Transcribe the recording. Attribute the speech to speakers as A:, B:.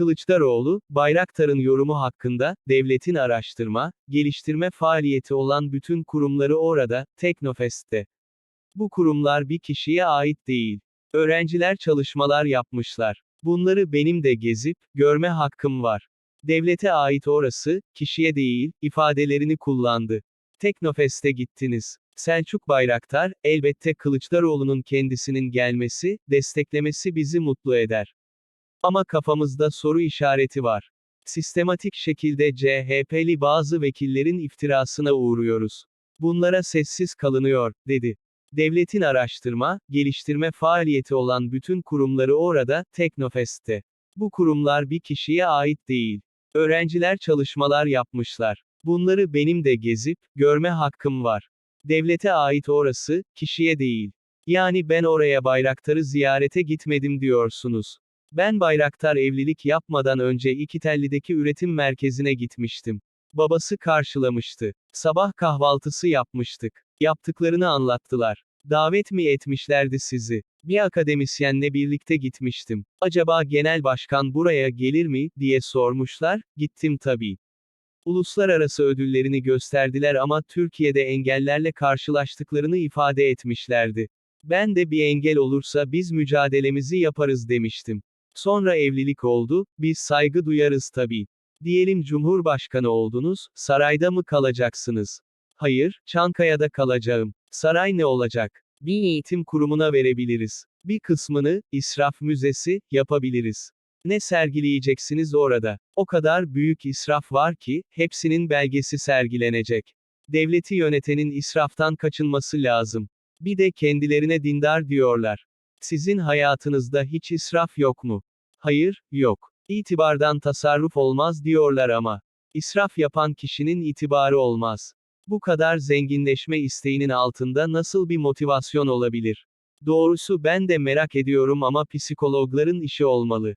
A: Kılıçdaroğlu, Bayraktar'ın yorumu hakkında, devletin araştırma, geliştirme faaliyeti olan bütün kurumları orada, Teknofest'te. Bu kurumlar bir kişiye ait değil. Öğrenciler çalışmalar yapmışlar. Bunları benim de gezip, görme hakkım var. Devlete ait orası, kişiye değil, ifadelerini kullandı. Teknofest'e gittiniz. Selçuk Bayraktar, elbette Kılıçdaroğlu'nun kendisinin gelmesi, desteklemesi bizi mutlu eder. Ama kafamızda soru işareti var. Sistematik şekilde CHP'li bazı vekillerin iftirasına uğruyoruz. Bunlara sessiz kalınıyor, dedi. Devletin araştırma, geliştirme faaliyeti olan bütün kurumları orada, Teknofest'te. Bu kurumlar bir kişiye ait değil. Öğrenciler çalışmalar yapmışlar. Bunları benim de gezip, görme hakkım var. Devlete ait orası, kişiye değil. Yani ben oraya Bayraktar'ı ziyarete gitmedim diyorsunuz. Ben Bayraktar evlilik yapmadan önce İkitelli'deki üretim merkezine gitmiştim. Babası karşılamıştı. Sabah kahvaltısı yapmıştık. Yaptıklarını anlattılar. Davet mi etmişlerdi sizi? Bir akademisyenle birlikte gitmiştim. Acaba genel başkan buraya gelir mi, diye sormuşlar, gittim tabii. Uluslararası ödüllerini gösterdiler ama Türkiye'de engellerle karşılaştıklarını ifade etmişlerdi. Ben de bir engel olursa biz mücadelemizi yaparız demiştim. Sonra evlilik oldu, biz saygı duyarız tabii. Diyelim Cumhurbaşkanı oldunuz, sarayda mı kalacaksınız? Hayır, Çankaya'da kalacağım. Saray ne olacak? Bir eğitim kurumuna verebiliriz. Bir kısmını, israf müzesi, yapabiliriz. Ne sergileyeceksiniz orada? O kadar büyük israf var ki, hepsinin belgesi sergilenecek. Devleti yönetenin israftan kaçınması lazım. Bir de kendilerine dindar diyorlar. Sizin hayatınızda hiç israf yok mu? Hayır, yok. İtibardan tasarruf olmaz diyorlar ama. İsraf yapan kişinin itibarı olmaz. Bu kadar zenginleşme isteğinin altında nasıl bir motivasyon olabilir? Doğrusu ben de merak ediyorum ama psikologların işi olmalı.